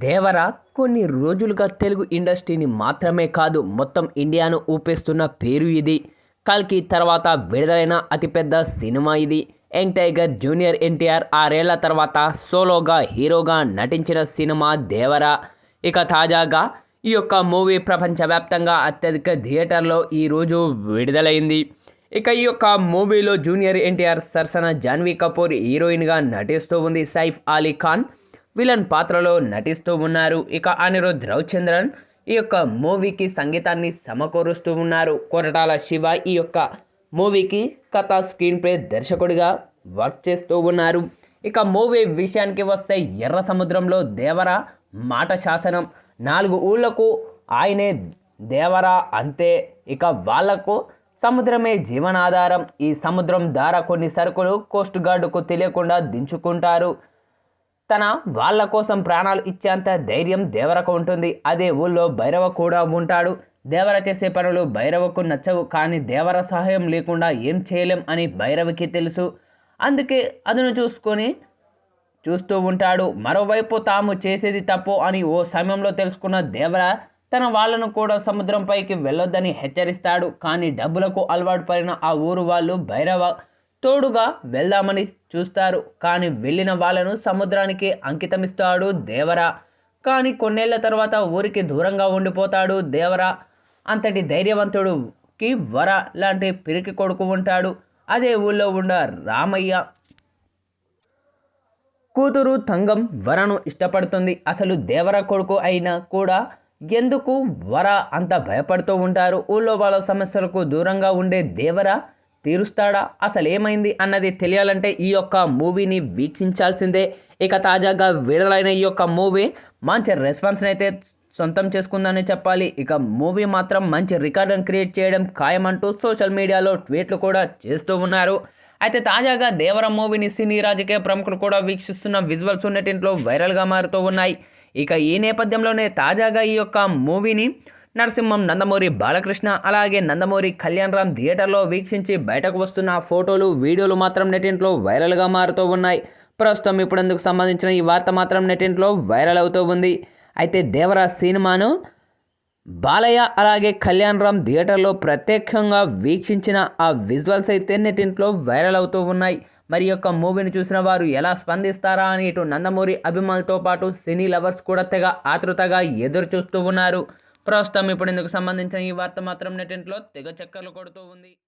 దేవర కొన్ని రోజులుగా తెలుగు ఇండస్ట్రీని మాత్రమే కాదు మొత్తం ఇండియాను ఊపేస్తున్న పేరు ఇది. కల్కి తర్వాత విడుదలైన అతిపెద్ద సినిమా ఇది. యంగ్ టైగర్ జూనియర్ ఎన్టీఆర్ ఆరేళ్ళ తర్వాత సోలోగా హీరోగా నటించిన సినిమా దేవర. ఇక తాజాగా ఈ యొక్క మూవీ ప్రపంచవ్యాప్తంగా అత్యధిక థియేటర్లో ఈరోజు విడుదలైంది. ఇక ఈ యొక్క మూవీలో జూనియర్ ఎన్టీఆర్ సరసన జాన్వీ కపూర్ హీరోయిన్గా నటిస్తూ ఉంది సైఫ్ అలీ ఖాన్. విలన్ పాత్రలో నటిస్తూ ఉన్నారు. ఇక అనిరుద్ రవిచంద్రన్ ఈ యొక్క మూవీకి సంగీతాన్ని సమకూరుస్తూ ఉన్నారు. కొరటాల శివ ఈ యొక్క మూవీకి కథ స్క్రీన్ ప్లే దర్శకుడిగా వర్క్ చేస్తూ ఉన్నారు. ఇక మూవీ విషయానికి వస్తే ఎర్ర సముద్రంలో దేవర మాట శాసనం. నాలుగు ఊళ్ళకు ఆయనే దేవర అంతే. ఇక వాళ్ళకు సముద్రమే జీవనాధారం. ఈ సముద్రం ద్వారా కొన్ని సరుకులు కోస్ట్ గార్డుకు తెలియకుండా దించుకుంటారు. తన వాళ్ళ కోసం ప్రాణాలు ఇచ్చేంత ధైర్యం దేవరకు ఉంటుంది. అదే ఊళ్ళో భైరవ కూడా ఉంటాడు. దేవర చేసే పనులు భైరవకు నచ్చవు. కానీ దేవర సహాయం లేకుండా ఏం చేయలేం అని భైరవకి తెలుసు. అందుకే అదును చూసుకొని చూస్తూ ఉంటాడు. మరోవైపు తాము చేసేది తప్పు అని ఓ సమయంలో తెలుసుకున్న దేవర తన వాళ్ళను కూడా సముద్రంపైకి వెళ్ళొద్దని హెచ్చరిస్తాడు. కానీ డబ్బులకు అలవాటు పడిన ఆ ఊరు వాళ్ళు భైరవ తోడుగా వెళ్దామని చూస్తారు. కానీ వెళ్ళిన వాళ్ళను సముద్రానికి అంకితమిస్తాడు దేవరా. కానీ కొన్నేళ్ళ తర్వాత ఊరికి దూరంగా ఉండిపోతాడు దేవరా. అంతటి ధైర్యవంతుడుకి వర లాంటి పిరికి కొడుకు ఉంటాడు. అదే ఊళ్ళో ఉన్న రామయ్య. కూతురు తంగం వరను ఇష్టపడుతుంది. అసలు దేవర కొడుకు అయినా కూడా ఎందుకు వర అంత భయపడుతూ ఉంటారు? ఊళ్ళో వాళ్ళ సమస్యలకు దూరంగా ఉండే దేవర తీరుస్తాడా? అసలేమైంది అన్నది తెలియాలంటే ఈ యొక్క మూవీని వీక్షించాల్సిందే. ఇక తాజాగా విడుదలైన ఈ యొక్క మూవీ మంచి రెస్పాన్స్ని అయితే సొంతం చేసుకుందని చెప్పాలి. ఇక మూవీ మాత్రం మంచి రికార్డును క్రియేట్ చేయడం ఖాయమంటూ సోషల్ మీడియాలో ట్వీట్లు కూడా చేస్తూ ఉన్నారు. అయితే తాజాగా దేవర మూవీని సినీ రాజకీయ ప్రముఖులు కూడా వీక్షిస్తున్న విజువల్స్ ఉన్నటింట్లో వైరల్గా మారుతూ ఉన్నాయి. ఇక ఈ నేపథ్యంలోనే తాజాగా ఈ యొక్క మూవీని నరసింహం నందమూరి బాలకృష్ణ అలాగే నందమూరి కళ్యాణ్ రామ్ థియేటర్లో వీక్షించి బయటకు వస్తున్న ఫోటోలు వీడియోలు మాత్రం నెటింట్లో వైరల్గా మారుతూ ఉన్నాయి. ప్రస్తుతం ఇప్పుడందుకు సంబంధించిన ఈ వార్త మాత్రం నెటింట్లో వైరల్ అవుతూ ఉంది. అయితే దేవరా సినిమాను బాలయ్య అలాగే కళ్యాణ్ రామ్ థియేటర్లో ప్రత్యేకంగా వీక్షించిన ఆ విజువల్స్ అయితే నెటింట్లో వైరల్ అవుతూ ఉన్నాయి. మరి యొక్క మూవీని చూసిన వారు ఎలా స్పందిస్తారా అని ఇటు నందమూరి అభిమానులతో పాటు సినీ లవర్స్ కూడా తెగ ఆతృతగా ఎదురు చూస్తూ ఉన్నారు. ప్రస్తుతం ఇప్పుడు ఇందుకు సంబంధించిన ఈ వార్త మాత్రం నెటింట్లో తెగ చక్కర్లు కొడుతూ ఉంది.